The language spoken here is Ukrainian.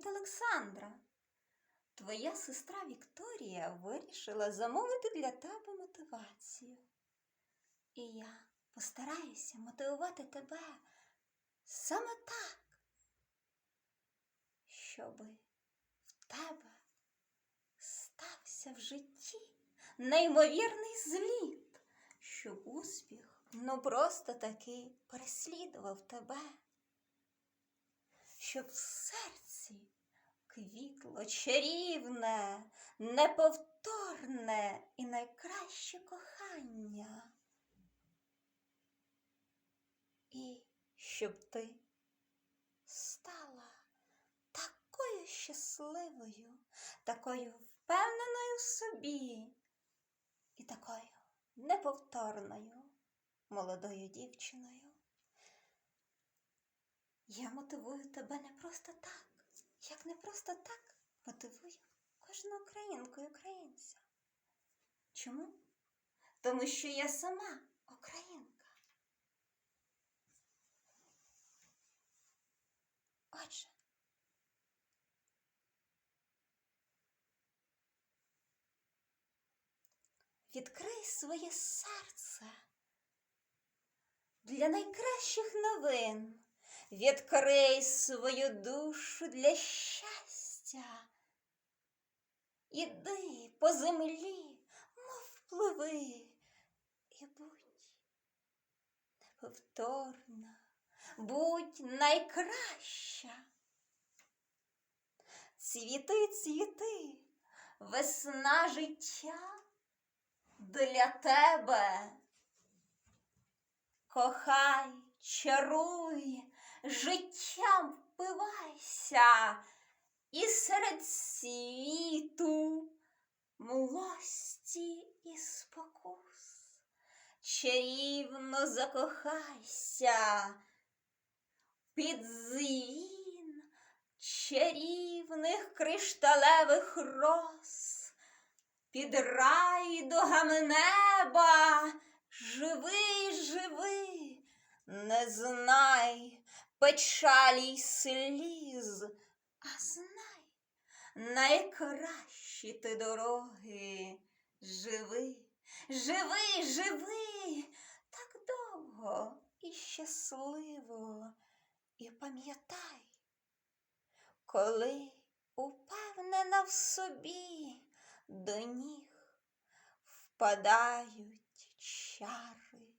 Привіт, Олександра. Твоя сестра Вікторія вирішила замовити для тебе мотивацію. І я постараюся мотивувати тебе саме так, щоби в тебе стався в житті неймовірний зліт, щоб успіх ну просто таки переслідував тебе щоб в серці квітло чарівне, неповторне і найкраще кохання. І щоб ти стала такою щасливою, такою впевненою в собі і такою неповторною молодою дівчиною. Я мотивую тебе не просто так, як не просто так мотивую кожну українку і українця. Чому? Тому що я сама українка. Отже, відкрий своє серце для найкращих новин. Відкрий свою душу для щастя. Іди по землі, мов пливи, і будь неповторна, будь найкраща. Цвіти, цвіти, весна життя для тебе. Кохай, чаруй, життям впивайся, і серед світу млості і спокус. Чарівно закохайся під звін чарівних кришталевих роз, під райдугам неба. Живи, живи, не знай печалі й сліз, а знай найкращі ти дороги. Живи, живи, живи так довго і щасливо. І пам'ятай, коли упевнена в собі до ніг впадають чари